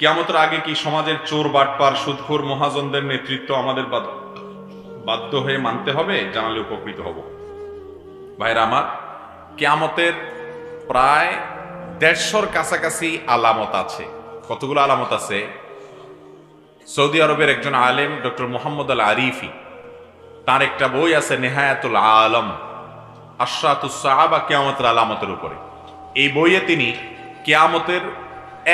কিয়ামতের আগে কি সমাজের চোর, বাটপার, সুদখোর, মহাজনদের নেতৃত্ব আমাদের বাধ্য হয়ে মানতে হবে? জানালে উপকৃত হব। ভাইরা আমার, কেয়ামতের প্রায় দেড়শোর কাছাকাছি আলামত আছে। কতগুলো আলামত আছে? সৌদি আরবের একজন আলেম, ডক্টর মোহাম্মদ আল আরিফি তার একটা বই আছে, নেহায়াতুল আলম, আশরাতুস সাহাবা কেয়ামতের আলামতের উপরে। এই বইয়ে তিনি কেয়ামতের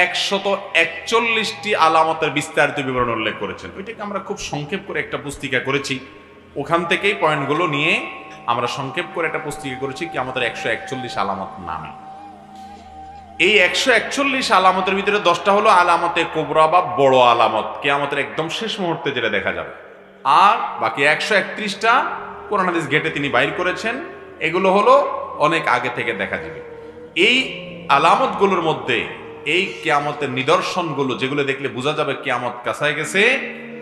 একশত একচল্লিশটি আলামতের বিস্তারিত বিবরণ উল্লেখ করেছেন। ওইটাকে আমরা খুব সংক্ষেপ করে একটা পুস্তিকা করেছি। ওখান থেকেই পয়েন্টগুলো নিয়ে আমরা সংক্ষেপ করে একটা পুস্তিকা করেছি কি আমাদের একশো একচল্লিশ আলামত নামে। এই একশো একচল্লিশ আলামতের ভিতরে দশটা হলো আলামতে কোবরা বা বড় আলামত। কে আমাদের একদম শেষ মুহূর্তে যেটা দেখা যাবে। আর বাকি একশো একত্রিশটা কোরআন হাদিস গেটে তিনি বাইর করেছেন। এগুলো হলো অনেক আগে থেকে দেখা যাবে। এই আলামতগুলোর মধ্যে এই কেয়ামতের নিদর্শনগুলো যেগুলো দেখলে বোঝা যাবে কেয়ামত কাছায় গেছে,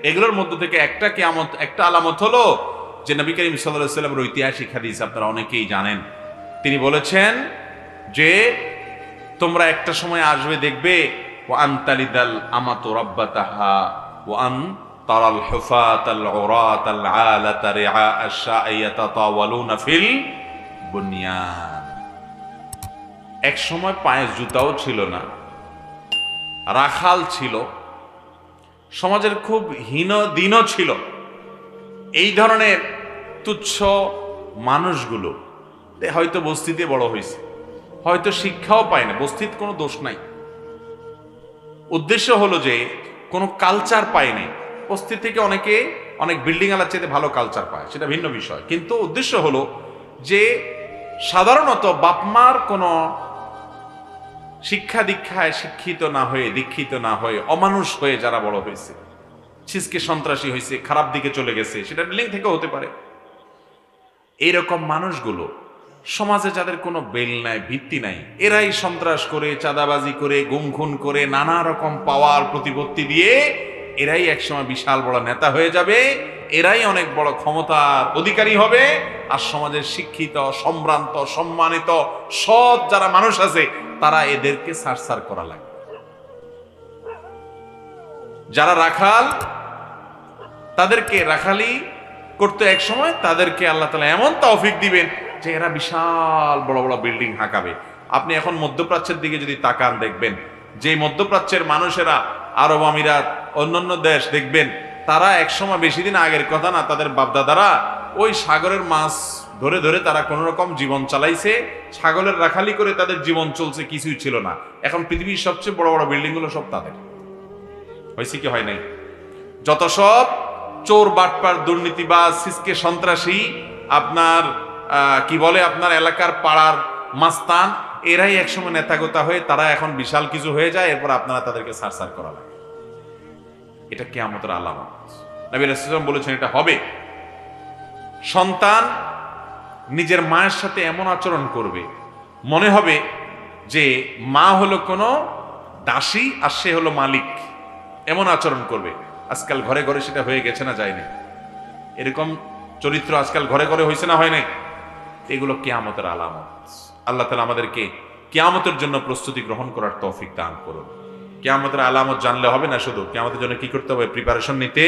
এগুলোর মধ্যে থেকে একটা কেয়ামত, একটা আলামত হলো যে নবী করিম সাল্লাহ সাল্লামের ঐতিহাসিক হাদিস আপনারা অনেকেই জানেন। তিনি বলেছেন যে, তোমরা একটা সময় আসবে দেখবে ও আন্তালিদাল আমাতু রাব্বাতাহা ও আন তারাল হুফাত আল উরাত আল আলাত রিআ আশ-শাইয়াতা তাওয়ালুনা ফিল বুনিয়ান। এক সময় পায়ে জুতাও ছিল না। রাখাল ছিল। সমাজের খুব হীন দিনও ছিল। এই ধরনের তুচ্ছ মানুষগুলো হয়তো বস্তিতে বড় হয়েছে। হয়তো শিক্ষাও পায় না, বস্তিত কোনো দোষ নাই। উদ্দেশ্য হলো যে কোনো কালচার পায় নাই। বস্তি থেকে অনেকে অনেক বিল্ডিং আলার চেয়ে ভালো কালচার পায়, সেটা ভিন্ন বিষয়। কিন্তু উদ্দেশ্য হলো যে সাধারণত বাপমার কোনো শিক্ষা দীক্ষায় শিক্ষিত না হয়ে, দীক্ষিত না হয়ে, অমানুষ হয়ে যারা বড় হয়েছে ছিসকে সন্ত্রাসী হয়েছে, খারাপ দিকে চলে গেছে, সেটা বিল্ডিং থেকেও হতে পারে। এইরকম মানুষগুলো সমাজে যাদের কোনো বেল নাই, ভিত্তি নাই, এরাই সন্ত্রাস করে, চাঁদাবাজি করে গুম খুন করে, নানা রকম পাওয়ার প্রতিপত্তি দিয়ে এরাই একসময় বিশাল বড় নেতা হয়ে যাবে, এরাই অনেক বড় ক্ষমতার অধিকারী হবে, আর সমাজের শিক্ষিত, সম্ভ্রান্ত, সম্মানিত সৎ যারা মানুষ আছে তারা এদেরকে সারসার করা লাগবে। যারা রাখাল, তাদেরকে রাখালি করতে এক সময় তাদেরকে আল্লাহ তালা এমন তৌফিক দিবেন যে এরা বিশাল বড় বড় বিল্ডিং হাঁকাবে। আপনি এখন মধ্যপ্রাচ্যের দিকে যদি তাকান দেখবেন যে মধ্যপ্রাচ্যের মানুষেরা আরব আমিরাত, অন্যান্য দেশ দেখবেন, তারা একসময় বেশি দিন আগের কথা না, তাদের বাপদাদারা ওই সাগরের মাছ ধরে ধরে তারা কোন রকম জীবন চালাইছে, ছাগলের রাখালি করে তাদের জীবন চলছে, কিছুই ছিল না। এখন পৃথিবীর সবচেয়ে বড় বড় বিল্ডিংগুলো সব তাদের। হয়েছে কি হয় নাই? যত সব চোর, বাটপার, দুর্নীতিবাজ, সিসকে সন্ত্রাসী, আপনার কি বলে, আপনার এলাকার পাড়ার মাস্তান, এরাই একসময় নেতাগোতা হয়ে তারা এখন বিশাল কিছু হয়ে যায়, এরপর আপনারা তাদেরকে সারসার করা লাগে। এটা কেয়ামতের আলামত। নবী বলেছেন, এটা হবে। সন্তান নিজের মায়ের সাথে এমন আচরণ করবে। মনে হবে যে মা হলো কোনো দাসী আর সে হলো মালিক। এমন আচরণ করবে। আজকাল ঘরে ঘরে সেটা হয়ে গেছে না যায়নি। এরকম চরিত্র আজকাল ঘরে ঘরে হয়েছে না হয় নাই এগুলো কেয়ামতের আলামত। আল্লাহ তালা আমাদেরকে কেয়ামতের জন্য প্রস্তুতি গ্রহণ করার তৌফিক দান করুন। কেয়ামতের আলামত জানলে হবে না শুধু। কেয়ামতের জন্য কি করতে হবে? প্রিপারেশন নিতে